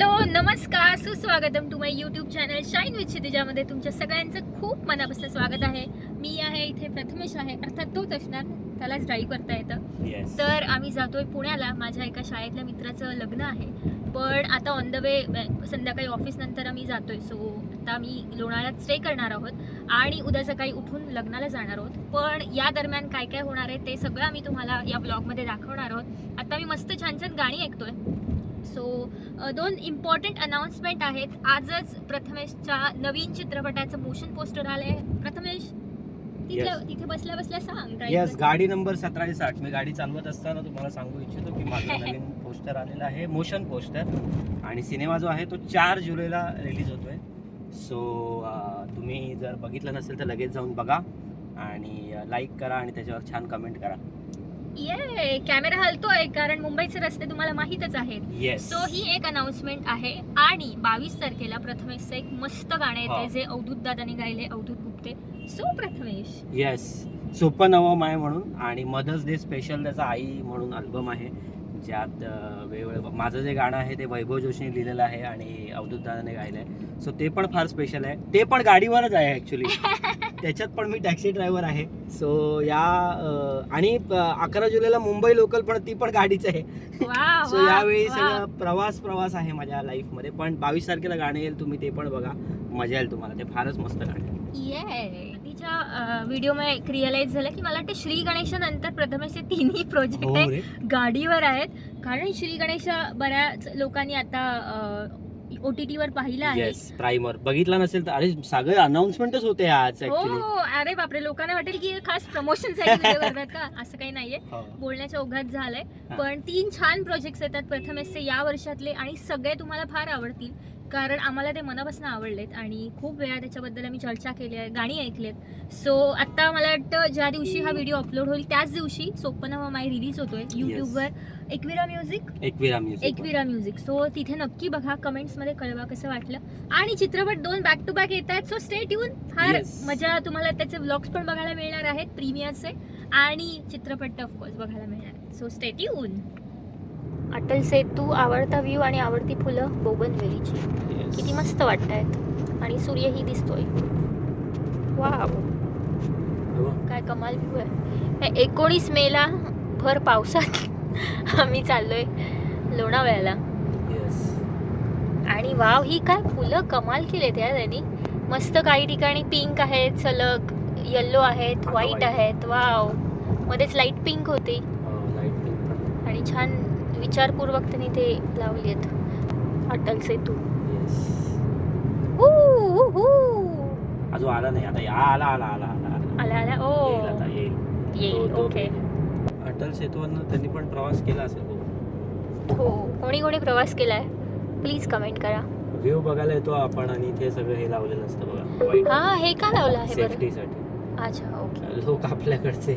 Hello नमस्कार सुस्वागतम to my YouTube channel shine with क्षितिजामध्ये तुमच्या सगळ्यांचं खूप मनापासून स्वागत आहे. मी आहे इथे प्रथमेश आहे अर्थात तोच असणार त्यालाच ड्राईव्ह करता येतं. तर आम्ही जातोय पुण्याला माझ्या एका शाळेतल्या मित्राचं लग्न आहे. पण आता ऑन द वे संध्याकाळी ऑफिस नंतर आम्ही जातोय. सो आता आम्ही लोणाळ्यात स्टे करणार आहोत आणि उद्या सकाळी उठून लग्नाला जाणार आहोत. पण या दरम्यान काय काय होणार आहे ते सगळं आम्ही तुम्हाला या ब्लॉगमध्ये दाखवणार आहोत. आता मी मस्त छान छान गाणी ऐकतोय. सो दोन इम्पॉर्टंट अनाउन्समेंट आहेत. आजच प्रथमेशच्या नवीन चित्रपटाचं मोशन पोस्टर आलंय. प्रथमेश Yes. तिथे बसल्या बसल्या सांग. येस. गाडी नंबर सतराशे साठ. मी गाडी चालवत असताना तुम्हाला सांगू इच्छितो की माझं नवीन पोस्टर आलेलं आहे. मोशन पोस्टर आणि सिनेमा जो आहे तो चार जुलैला रिलीज होतोय. सो तुम्ही जर बघितलं नसेल तर लगेच जाऊन बघा. आणि लाईक करा आणि त्याच्यावर छान कमेंट करा. ये कॅमेरा हलतोय कारण मुंबईचे रस्ते तुम्हाला माहीतच आहेत. सो ही एक अनाउन्समेंट आहे. आणि बावीस तारखेला प्रथमेशचं एक मस्त गाणं हा. येते जे अवधूत दादाने गायले अवधूत गुप्ते. सो प्रथमेश. येस सोपं नवम आहे म्हणून आणि मदर्स डे स्पेशल त्याचा आई म्हणून अल्बम आहे. ज्यात वेगवेगळं माझं जे गाणं आहे ते वैभव जोशीने लिहिलेलं आहे आणि अवधूत दादाने गायलं आहे सो ते पण फार स्पेशल आहे. ते पण गाडीवरच आहे ॲक्च्युली त्याच्यात पण मी टॅक्सी ड्रायव्हर आहे. सो या आणि अकरा जुलैला मुंबई लोकल पण ती पण गाडीच आहे. सो यावेळी सगळं प्रवास प्रवास आहे माझ्या लाईफमध्ये पण बावीस तारखेला गाणं येईल तुम्ही ते पण बघा. मजा येईल तुम्हाला. ते फारच मस्त गाणं आहे. ये तिच्या व्हिडिओमध्ये एक रिअलाइज झालं की मला वाटतं श्री गणेशानंतर प्रथमेशचे तिन्ही प्रोजेक्ट हो गाडीवर आहेत. कारण श्री गणेश बऱ्याच लोकांनी आता ओ टी टीवर पाहिलं आहे. येस प्राईमर बघितला नसेल तर अरे सगळे अनाउन्समेंटच होते आज हो ऍक्च्युली हो अरे बापरे लोकांना वाटेल की खास प्रमोशन करतात का? असं काही नाहीये. हो. बोलण्याच्या ओघात झालंय. हा. पण तीन छान प्रोजेक्ट्स येतात प्रथमेशचे या वर्षातले आणि सगळे तुम्हाला फार आवडतील. कारण आम्हाला ते मनापासून आवडलेत आणि खूप वेळा त्याच्याबद्दल आम्ही चर्चा केली आहे गाणी ऐकलेत. सो आता मला वाटतं ज्या दिवशी हा व्हिडिओ अपलोड होईल त्याच दिवशी सोपन माय रिलीज होतोय युट्यूबवर Ekvira music Ekvira music Ekvira music so तिथे नक्की बघा कमेंट्समध्ये कळवा कसं वाटलं. आणि चित्रपट दोन बॅक टू बॅक येत आहेत सो स्टे ट्यून फार. मजा तुम्हाला त्याचे व्लॉग्स पण बघायला मिळणार आहेत प्रीमियरचे आणि चित्रपट ऑफकोर्स बघायला मिळणार आहेत. So stay tune Atal Setu आवडता व्ह्यू आणि आवडती फुलं बोगनवेलीची. किती मस्त वाटत आणि सूर्यही दिसतोय. वाव काय कमाल व्ह्यू आहे. एकोणीस मेला भर पावसात आम्ही चाललोय लोणावळ्याला. आणि वाव ही काय फुलं कमाल केलेत या त्यांनी मस्त काही ठिकाणी पिंक आहेत सलग येल्लो आहेत व्हाईट. आहेत. वाव मध्येच लाइट पिंक होती. पण. आणि छान विचारपूर्वक त्यांनी ते लावली आहेत. अटल सेतू. येस. अजून आला नाही. आता या आला आला आला आला. आला. आला. ओ. येईल ओके. अटल सेतूवरनं त्यांनी पण प्रवास केला असेल हो. कोणी कोणी प्रवास केलाय? प्लीज कमेंट करा. व्ह्यू बघायला येतो आपण आणि इथे सगळं हे लावलेलं असतं बघा. हा हे का लावलं आहे बरं? सेफ्टीसाठी अच्छा ओके लोक आपल्याकडचे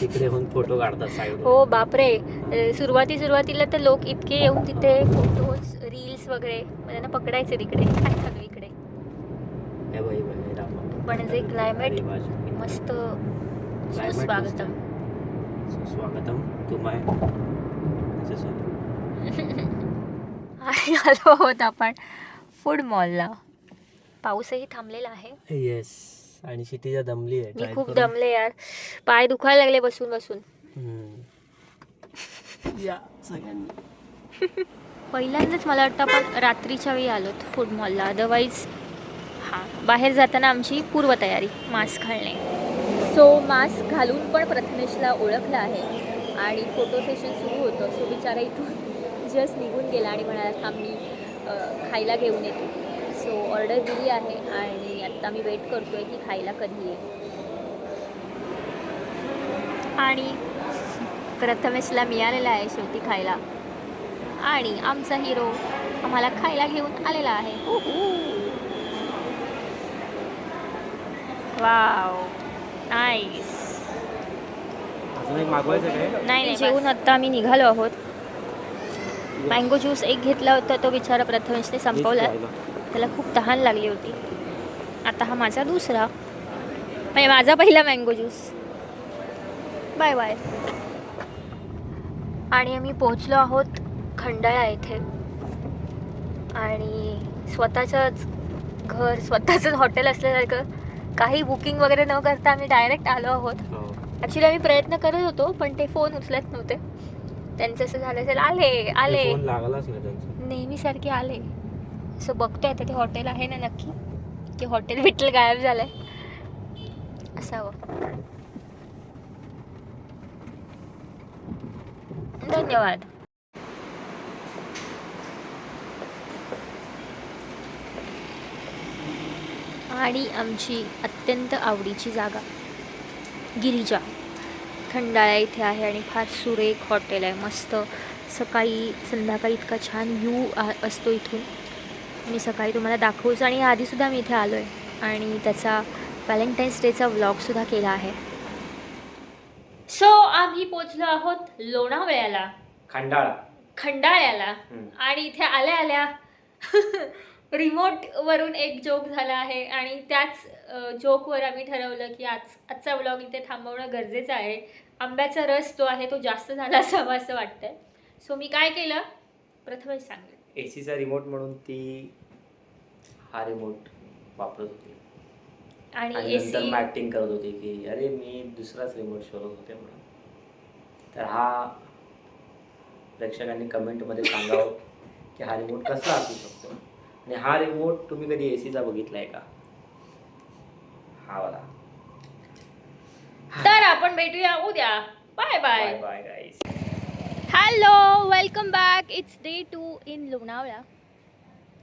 तिकडे होऊन फोटो काढतात साईड हो बापरे. सुरुवाती सुरुवातीला तर लोक इतके येऊन तिथे फोटोज रील्स वगैरे त्यांना पकडायचे तिकडे काय सगळीकडे रामा. पण जे क्लायमेट. मस्त सुस्वागतम स्वागतम तुम्हाय अच्छा, sorry. आणि आलो आहोत आपण फूड मॉलला पाऊसही थांबलेला आहे येस आणि दमली आहे मी खूप. दमले यार पाय दुखायला लागले बसून बसून. या सगळ्यांनी. पहिल्यांदाच मला वाटतं आपण रात्रीच्या वेळी आलोत फूड मॉलला अदरवाईज हां बाहेर जाताना आमची पूर्वतयारी मास्क घालणे. सो मास्क घालून पण प्रथमेशला ओळखलं आहे आणि फोटो सेशन सुरू होतं. सो बिचारा इथून जस्ट निघून गेला आणि म्हणाला थांब मी खायला घेऊन येते. सो ऑर्डर दिली आहे आणि आत्ता मी वेट करतो आहे की खायला कधी येईल. आणि प्रथमेशला मिळालेला आहे शेवटी खायला. आणि आमचा हिरो आम्हाला खायला घेऊन आलेला आहे. वाव नाईस नाही नाही जेवून आत्ता आम्ही निघालो आहोत. मँगो ज्यूस एक घेतला होता तो बिचारा प्रथमेशने संपवला. त्याला खूप तहान लागली होती. आता हा माझा दुसरा. म्हणजे माझा पहिला मँगो ज्यूस बाय बाय आणि आम्ही पोहोचलो आहोत खंडाळा येथे. आणि स्वतःचंच घर स्वतःचंच हॉटेल असल्यासारखं काही बुकिंग वगैरे न करता आम्ही डायरेक्ट आलो आहोत. हो. ॲक्च्युली आम्ही प्रयत्न करत होतो पण ते फोन उचलत नव्हते. त्यांचं असं झालं असेल आले आले. नेहमीसारखे आले. सो बघतोय आता ते हॉटेल आहे ना नक्की की हॉटेल बिटेल गायब झालंय. असावं. धन्यवाद. आणि आमची अत्यंत आवडीची जागा गिरिजा. खंडाळा इथे आहे आणि फार सुरेख हॉटेल आहे. मस्त सकाळी संध्याकाळी इतका छान व्ह्यू असतो इथून. मी सकाळी तुम्हाला दाखवूच आणि आधीसुद्धा मी इथे आलो आहे आणि त्याचा व्हॅलेंटाईन्स डेचा व्लॉगसुद्धा केला आहे. सो आम्ही पोचलो आहोत लोणावळ्याला. खंडाळा. खंडाळ्याला. आणि इथे आल्या आल्या रिमोट वरून एक जोक झाला आहे. आणि त्याच जोकवर आम्ही ठरवलं की आज आजचा व्लॉग इथे थांबवणं गरजेचं आहे. आंब्याचा रस जो आहे तो जास्त झाला असावा असं वाटतंय. सो मी काय केलं? प्रथमच सांगेल. एसीचा रिमोट म्हणून ती हा रिमोट वापरत होती. आणि नंतर एसी मग ऍक्टिंग करत होती की अरे मी दुसराच रिमोट शोधत होते म्हणून. तर हा प्रेक्षकांनी कमेंटमध्ये सांगावं की हा रिमोट कसा असू शकतो? आणि हा रिमोट तुम्ही कधी एसीचा बघितलाय का? हा वाला. तर आपण भेटूया उद्या. Bye bye bye bye guys hello welcome back it's day two in Lonavala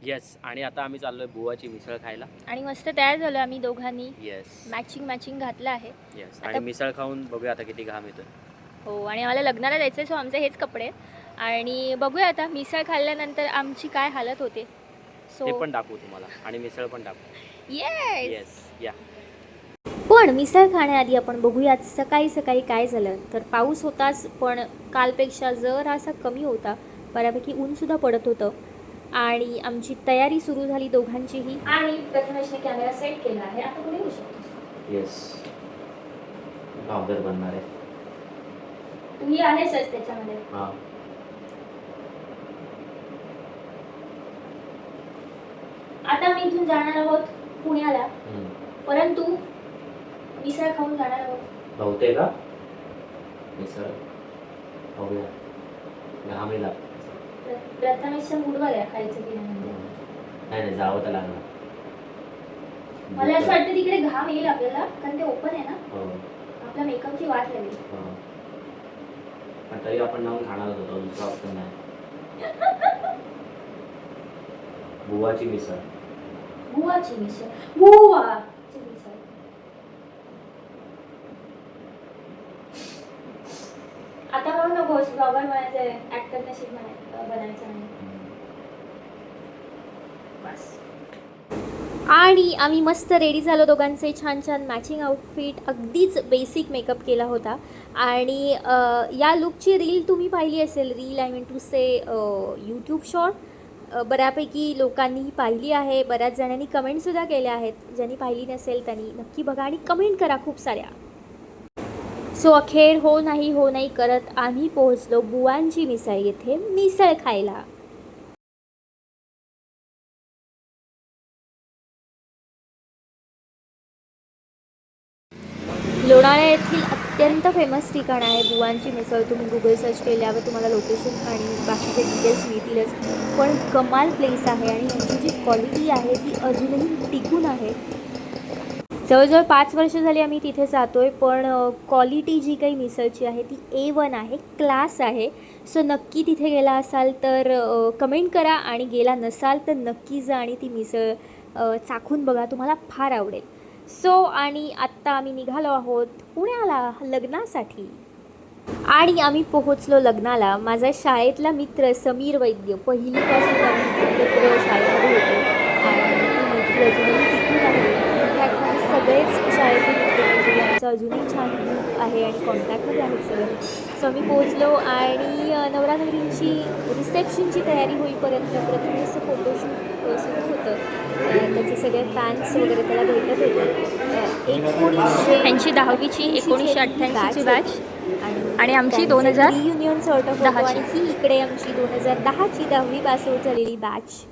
yes आणि आता आम्ही चाललोय बुवाची मिसळ खायला. आणि मस्त तयार झालो आम्ही दोघांनी. येस मॅचिंग मॅचिंग घातलं आहे. येस आता- आणि मिसळ खाऊन बघूया आता किती घाम येतोय. हो आणि आम्हाला लग्नाला जायचं आहे सो आमचे हेच कपडे. आहेत. आणि बघूया आता मिसळ खाल्ल्यानंतर आमची काय हालत होते. ते सो पण दाखवू तुम्हाला आणि मिसळ पण दाखवू. येस येस या. पण मिसळ खाण्याआधी आपण बघूयात सकाळी सकाळी काय झालं. तर पाऊस होताच पण कालपेक्षा जरासा कमी होता बऱ्यापैकी ऊन सुद्धा पडत होतं. आणि आमची तयारी सुरू झाली दोघांचीही. आणि प्रथमेशने कॅमेरा सेट केला आहे. आता पुढे येऊ शकतो. येस पावडर बनणार आहे. तूही आहेसच त्याच्यामध्ये. हा. आता मी इथून जाणार आहोत पुण्याला. परंतु मिसळ खाऊन जाणार आहोत. धावते का मिसळ. बघूया. घामेला प्र- प्रथमेशच्या मूडवर आहे खायचं की नाही. नाही नाही जावं तर लागणार मला असं वाटतं तिकडे घाम येईल आपल्याला कारण ते ओपन आहे ना. हो. आपल्या मेकअपची वाट लागेल. हो. तरी आपण जाऊन खाणारच होतो दुसरा ऑप्शन नाही. बुवाची मिसळ. बुवाची मिसळ. बुवाची मिसळ आता म्हणू नकोस ब्लॉगर म्हणायचं ऍक्टर नशीब बनायचं नाही. बस. आणि आम्ही मस्त रेडी झालो दोघांचे छान छान मॅचिंग आउटफिट अगदीच बेसिक मेकअप केला होता. आणि अ, या लुकची रील तुम्ही पाहिली असेल reel I mean to say YouTube short बऱ्यापैकी लोकांनी पाहिली आहे. बऱ्याच जणांनी कमेंटसुद्धा केल्या आहेत. ज्यांनी पाहिली नसेल त्यांनी नक्की बघा आणि कमेंट करा खूप साऱ्या. सो अखेर हो नाही हो नाही करत आम्ही पोहोचलो बुवांची मिसळ येथे मिसळ खायला. लोणाळ्या येथील अत्यंत फेमस ठिकाण आहे बुवांची मिसळ. तुम्ही गुगल सर्च केल्यावर तुम्हाला लोकेशन आणि बाकीचे डिटेल्स मिळतीलच. पण कमाल प्लेस आहे आणि यांची जी क्वालिटी आहे ती अजूनही टिकून आहे. जवळजवळ पाच वर्ष झाली आम्ही तिथे जातो आहे पण क्वालिटी जी काही मिसळची आहे ती ए वन आहे क्लास आहे. सो नक्की तिथे गेला असाल तर कमेंट करा आणि गेला नसाल तर नक्की जा आणि ती मिसळ चाखून बघा तुम्हाला फार आवडेल. सो आणि आत्ता आम्ही निघालो आहोत पुण्याला लग्नासाठी. आणि आम्ही पोहोचलो लग्नाला. माझा शाळेतला मित्र समीर वैद्य पहिलीपासून आम्ही शाळेमध्ये होतो. आणि मित्र अजूनही तिथून आहे मित्रमैत्रिणी आमचं अजूनही छान ग्रुप आहे आणि कॉन्टॅक्टमध्ये आहेत सगळे. सो आम्ही पोहोचलो आणि अ, नवरा नवरींची रिसेप्शनची तयारी होईपर्यंत प्रथमेश फोटोशूट सुरू होतं. त्याचे सगळे फॅन्स वगैरे त्याला भेटत होते. एकोणीसशे यांची दहावीची एकोणीसशे अठ्ठ्याऐंशीची बॅच आणि आमची दोन हजार युनियन सॉर्ट ऑफ. आणि ही इकडे आमची दोन हजार दहाची दहावी पास झालेली बॅच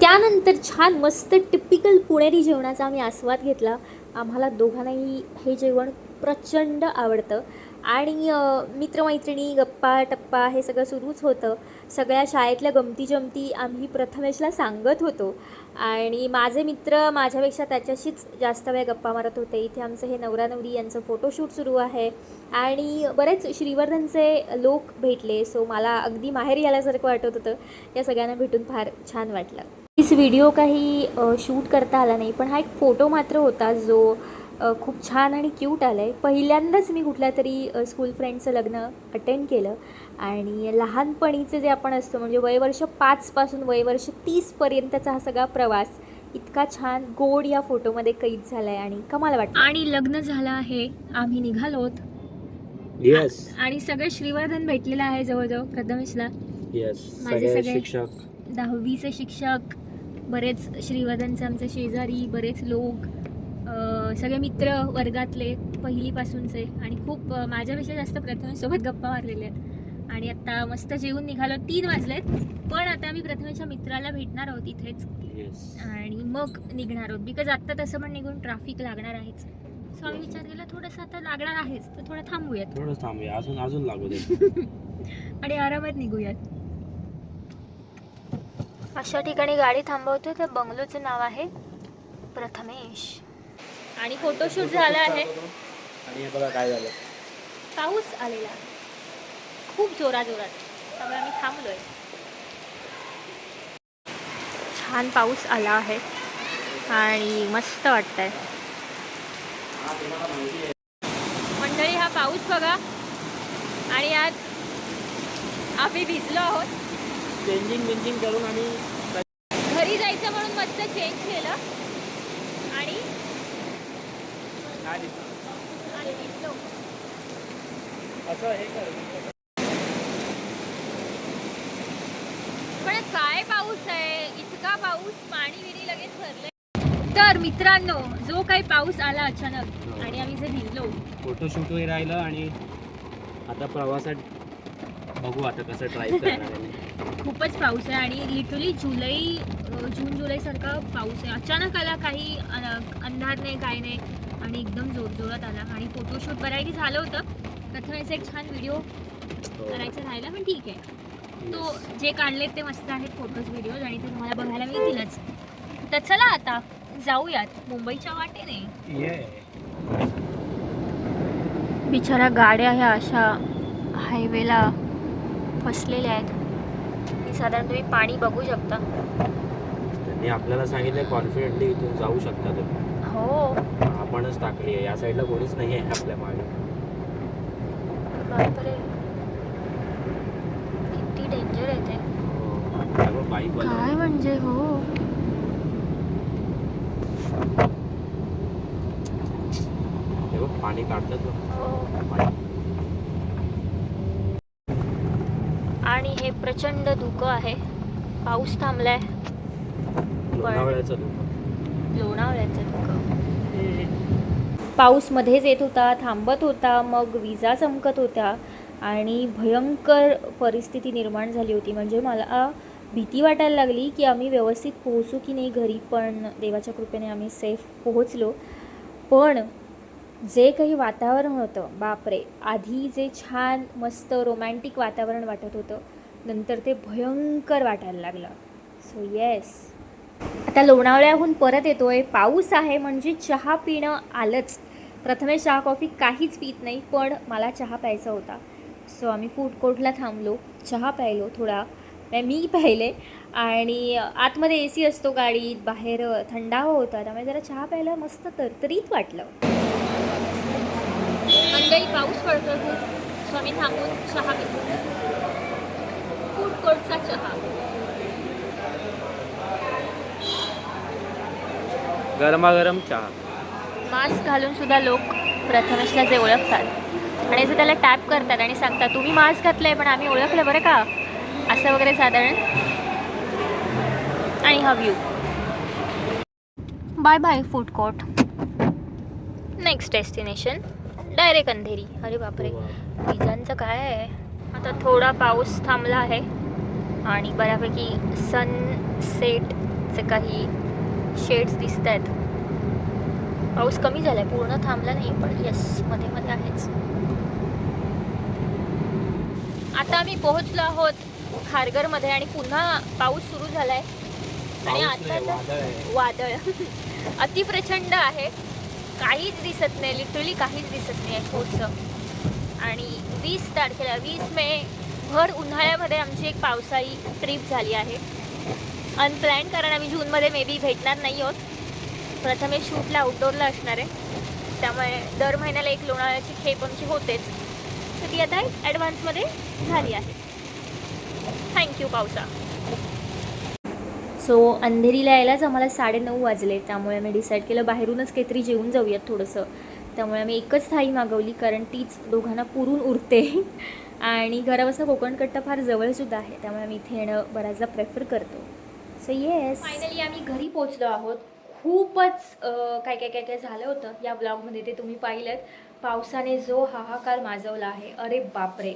त्यानंतर छान मस्त टिपिकल पुणेरी जेवणाचा आम्ही आस्वाद घेतला. आम्हाला दोघांनाही हे जेवण प्रचंड आवडतं. आणि मित्रमैत्रिणी गप्पा टप्पा हे सगळं सुरूच होतं. सगळ्या शाळेतल्या गमती जमती आम्ही प्रथमेशला सांगत होतो. आणि माझे मित्र माझ्यापेक्षा त्याच्याशीच जास्त वेळ गप्पा मारत होते. इथे आमचं हे नवरा नवरी यांचं फोटोशूट सुरू आहे. आणि बरेच श्रीवर्धनचे लोक भेटले. सो मला अगदी माहेर यायल्यासारखं वाटत होतं. या सगळ्यांना भेटून फार छान वाटलं. इस व्हिडिओ काही शूट करता आला नाही पण हा एक फोटो मात्र होता जो खूप छान आणि क्यूट आला आहे पहिल्यांदाच मी कुठल्या तरी स्कूल फ्रेंडचं लग्न अटेंड केलं. आणि लहानपणीचे जे आपण असतो म्हणजे वयवर्ष पाचपासून वयवर्ष तीसपर्यंतचा हा सगळा प्रवास इतका छान गोड या फोटोमध्ये कैद झाला आहे आणि कमाल वाटतं आणि लग्न झालं आहे आम्ही निघालोत. येस आणि सगळे श्रीवर्धन भेटलेलं आहे जवळजवळ प्रथमेशला. येस माझे सगळे सगळे- शिक्षक. दहावीचे शिक्षक. बरेच श्रीवर्धनचे आमचे शेजारी बरेच लोक सगळे मित्र वर्गातले पहिलीपासूनचे. आणि खूप माझ्यापेक्षा जास्त प्रथमेशसोबत गप्पा मारलेले आहेत. आणि आता मस्त जेवून निघालो. तीन वाजलेत पण आता आम्ही प्रथमेशच्या मित्राला भेटणार आहोत इथेच. आणि मग निघणार आहोत. बिकॉज आत्ता तसं पण निघून ट्रॅफिक लागणार आहेच. सो आम्ही विचार केला थोडंसं आता लागणार आहेच. तर थोडं थांबूयात. थोडं थांबूया. अजून अजून लागू दे. आणि आरामात निघूयात. अशा ठिकाणी गाडी थांबवतो त्या बंगलोचं नाव आहे प्रथमेश. आणि फोटोशूट झाला आहे. आणि हे बघा काय झालं. पाऊस आलेला. खूप जोराजोरात. त्यामुळे आम्ही थांबलोय. छान पाऊस आला आहे. आणि मस्त वाटतंय. मंडळी हा पाऊस बघा. आणि आज आम्ही भिजलो आहोत. चेंजिंग बिंजिंग करून आणि घरी जायचं म्हणून मस्त चेंज केलं. आणि? असं हे कर पण काय पाऊस आहे? इतका पाऊस पाणी लगेच भरलंय. तर मित्रांनो जो काही पाऊस आला अचानक आणि आम्ही जे भिजलो. फोटोशूट वगैरे राहिलं आणि आता प्रवासात बघू आता कसं ड्राईव्ह करणार आहे. मी. खूपच पाऊस आहे आणि लिटरली जुलै जून जुलैसारखा पाऊस आहे. अचानक आला काही अंधार नाही काय नाही आणि एकदम जोरजोरात आला. आणि फोटोशूट बऱ्यापैकी झालं होतं. प्रथमेच एक छान व्हिडिओ हो. करायचा राहिला पण ठीक आहे. तो. जे काढलेत ते मस्त आहेत फोटोज व्हिडिओज आणि ते तुम्हाला बघायला मिळतीलच. तर चला आता जाऊयात. मुंबईच्या वाटेने. बिचारा गाड्या ह्या अशा हायवेला फसलेल्या आहेत. साधारण तुम्ही पाणी बघू शकता. त्यांनी आपल्याला सांगितलं कॉन्फिडेंटली इथून जाऊ शकता तुम्ही. हो. आपणच टाकली आहे. या साईडला कोणीच नाही आहे आपल्या मागे. बापरे. किती डेंजर आहे ते. बाईक काय म्हणजे हो? हे पाणी काढतात बघ. हो. पाणी आणि हे प्रचंड धुकं आहे. पाऊस थांबलाय. लोणावळ्याचं धुकं. पाऊस मध्येच येत होता थांबत होता मग विजा चमकत होत्या आणि भयंकर परिस्थिती निर्माण झाली होती. म्हणजे मला भीती वाटायला लागली की आम्ही व्यवस्थित पोहोचू की नाही घरी पण देवाच्या कृपेने आम्ही सेफ पोहोचलो. पण जे काही वातावरण होतं बापरे आधी जे छान मस्त रोमॅन्टिक वातावरण वाटत होतं नंतर ते भयंकर वाटायला लागलं. सो येस आता लोणावळ्याहून परत येतोय. पाऊस आहे म्हणजे चहा पिणं आलंच. प्रथमे चहा कॉफी काहीच पित नाही पण मला चहा प्यायचा होता. सो आम्ही फूड कोर्टला थांबलो. चहा प्यायलो थोडा. मी पाहिले आणि आतमध्ये ए सी असतो गाडीत बाहेर थंडावा होता. त्यामुळे जरा चहा प्यायला मस्त तरतरीत वाटलं. मंडळी पाऊस पडतो खूप. सो आम्ही थांबून चहा पितो. फूड कोर्टचा चहा. गरमागरम चहा. मास्क घालून सुद्धा लोक प्रथमेशला जे ओळखतात. आणि जे त्याला टॅप करतात आणि सांगतात तुम्ही मास्क घातलंय पण आम्ही ओळखलं बरं का? असं वगैरे साधारण. आणि हा view bye bye food court next destination direct Andheri. अरे बापरे. विजांचं काय आहे? आता थोडा पाऊस थांबला आहे आणि बऱ्यापैकी सनसेट चे काही शेड्स दिसत आहेत. पाऊस कमी झालाय पूर्ण थांबला नाही पण येस मध्ये मध्ये आहेच. आता आम्ही पोहोचलो आहोत खारघरमध्ये आणि पुन्हा पाऊस सुरू झालाय. आणि आता वादळ अतिप्रचंड आहे. काहीच दिसत नाही लिटरली काहीच दिसत नाही आहे आणि वीस तारखेला वीस मे भर उन्हाळ्यामध्ये आमची एक पावसाळी ट्रिप झाली आहे. अनप्लॅन कारण आम्ही जूनमध्ये मे बी भेटणार नाही आहोत. प्रथमे शूटला आउटडोअरला असणार आहे. त्यामुळे दर महिन्याला एक लोणाळ्याची खेप आमची होतेच. तर ती आता ॲडव्हान्समध्ये झाली आहे. थँक्यू पावसा. सो अंधेरीला यायलाच आम्हाला साडेनऊ वाजले. त्यामुळे आम्ही डिसाईड केलं बाहेरूनच काहीतरी जेवून जाऊयात थोडंसं. त्यामुळे आम्ही एकच थाळी मागवली कारण तीच दोघांना पुरून उरते. आणि घरापासून कोकणकट्टा फार जवळसुद्धा आहे त्यामुळे आम्ही इथे येणं बऱ्याचदा प्रेफर करतो. सो येस फायनली आम्ही घरी पोचलो आहोत. खूपच काय काय काय काय झालं होतं या ब्लॉगमध्ये ते तुम्ही पाहिलं पावसाने जो हाहाकार माजवला आहे अरे बापरे.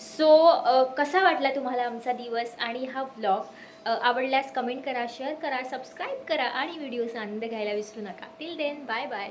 सो कसा वाटला तुम्हाला आमचा दिवस आणि हा ब्लॉग आवडल्यास कमेंट करा शेअर करा सबस्क्राईब करा आणि व्हिडिओचा आनंद घ्यायला विसरू नका. Till then bye bye